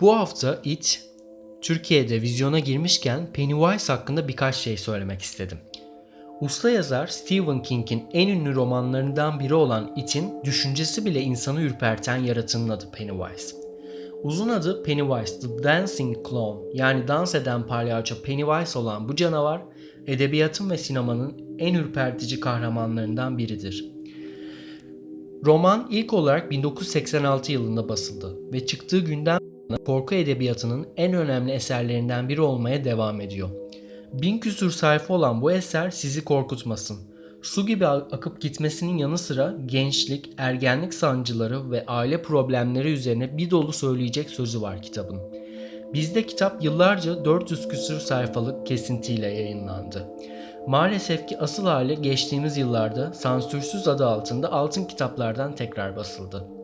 Bu hafta It Türkiye'de vizyona girmişken Pennywise hakkında birkaç şey söylemek istedim. Usta yazar Stephen King'in en ünlü romanlarından biri olan It'in düşüncesi bile insanı ürperten yaratığının adı Pennywise. Uzun adı Pennywise the Dancing Clown yani dans eden palyaço Pennywise olan bu canavar edebiyatın ve sinemanın en ürpertici kahramanlarından biridir. Roman ilk olarak 1986 yılında basıldı ve çıktığı günden korku edebiyatının en önemli eserlerinden biri olmaya devam ediyor. Bin küsür sayfa olan bu eser sizi korkutmasın. Su gibi akıp gitmesinin yanı sıra gençlik, ergenlik sancıları ve aile problemleri üzerine bir dolu söyleyecek sözü var kitabın. Bizde kitap yıllarca 400 küsür sayfalık kesintiyle yayınlandı. Maalesef ki asıl hali geçtiğimiz yıllarda sansürsüz adı altında altın kitaplardan tekrar basıldı.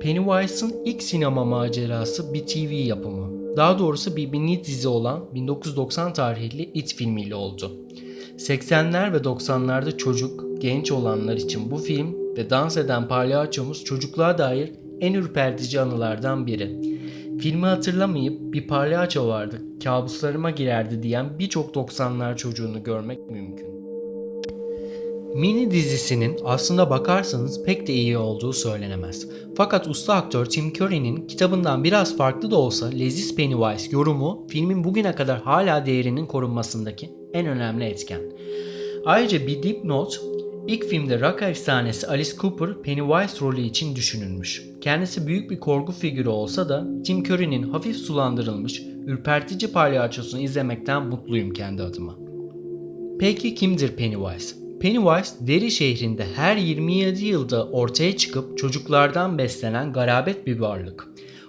Pennywise'ın ilk sinema macerası bir TV yapımı. Daha doğrusu bir mini dizi olan 1990 tarihli It filmiyle oldu. 80'ler ve 90'larda çocuk, genç olanlar için bu film ve dans eden palyaçomuz çocukluğa dair en ürpertici anılardan biri. Filmi hatırlamayıp bir palyaço vardı, kabuslarıma girerdi diyen birçok 90'lar çocuğunu görmek mümkün. Mini dizisinin aslında bakarsanız pek de iyi olduğu söylenemez. Fakat usta aktör Tim Curry'nin kitabından biraz farklı da olsa leziz Pennywise yorumu filmin bugüne kadar hala değerinin korunmasındaki en önemli etken. Ayrıca bir dipnot, ilk filmde rock efsanesi Alice Cooper Pennywise rolü için düşünülmüş. Kendisi büyük bir korku figürü olsa da Tim Curry'nin hafif sulandırılmış, ürpertici palyaçosunu izlemekten mutluyum kendi adıma. Peki kimdir Pennywise? Pennywise, Derry şehrinde her 27 yılda ortaya çıkıp çocuklardan beslenen garabet bir varlık.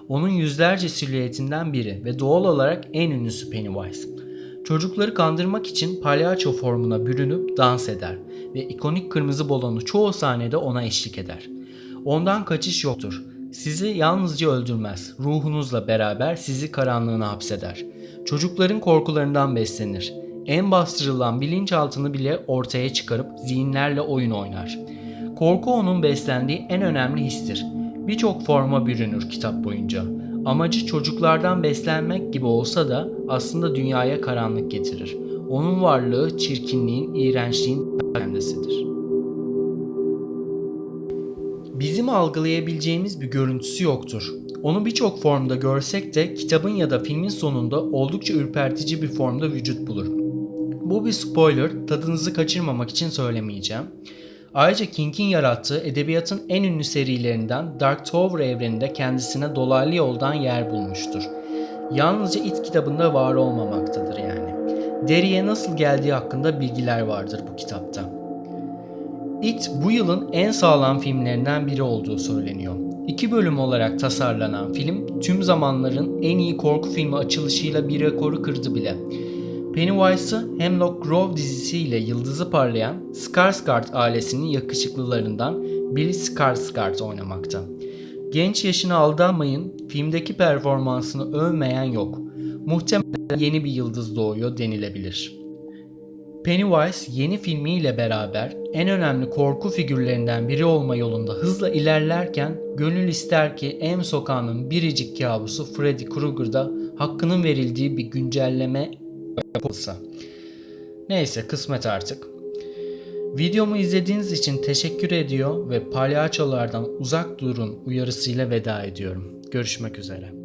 Onun yüzlerce silüetinden biri ve doğal olarak en ünlüsü Pennywise. Çocukları kandırmak için palyaço formuna bürünüp dans eder ve ikonik kırmızı balonu çoğu sahnede ona eşlik eder. Ondan kaçış yoktur. Sizi yalnızca öldürmez, ruhunuzla beraber sizi karanlığına hapseder. Çocukların korkularından beslenir en bastırılan bilinçaltını bile ortaya çıkarıp zihinlerle oyun oynar. Korku onun beslendiği en önemli histir. Birçok forma bürünür kitap boyunca. Amacı çocuklardan beslenmek gibi olsa da aslında dünyaya karanlık getirir. Onun varlığı çirkinliğin, iğrençliğin kendisidir. Bizim algılayabileceğimiz bir görüntüsü yoktur. Onu birçok formda görsek de kitabın ya da filmin sonunda oldukça ürpertici bir formda vücut bulur. Bu bir spoiler, tadınızı kaçırmamak için söylemeyeceğim. Ayrıca King'in yarattığı edebiyatın en ünlü serilerinden Dark Tower evreninde kendisine dolaylı yoldan yer bulmuştur. Yalnızca It kitabında var olmamaktadır yani. Derry'e nasıl geldiği hakkında bilgiler vardır bu kitapta. It bu yılın en sağlam filmlerinden biri olduğu söyleniyor. İki bölüm olarak tasarlanan film tüm zamanların en iyi korku filmi açılışıyla bir rekoru kırdı bile. Pennywise'ı Hemlock Grove dizisiyle yıldızı parlayan Skarsgård ailesinin yakışıklılarından Billy Skarsgård oynamakta. Genç yaşına aldanmayın, filmdeki performansını övmeyen yok. Muhtemelen yeni bir yıldız doğuyor denilebilir. Pennywise yeni filmiyle beraber en önemli korku figürlerinden biri olma yolunda hızla ilerlerken gönül ister ki M sokağının biricik kabusu Freddy Krueger'da hakkının verildiği bir güncelleme yapılsa. Neyse kısmet artık. Videomu izlediğiniz için teşekkür ediyor ve palyaçolardan uzak durun uyarısıyla veda ediyorum. Görüşmek üzere.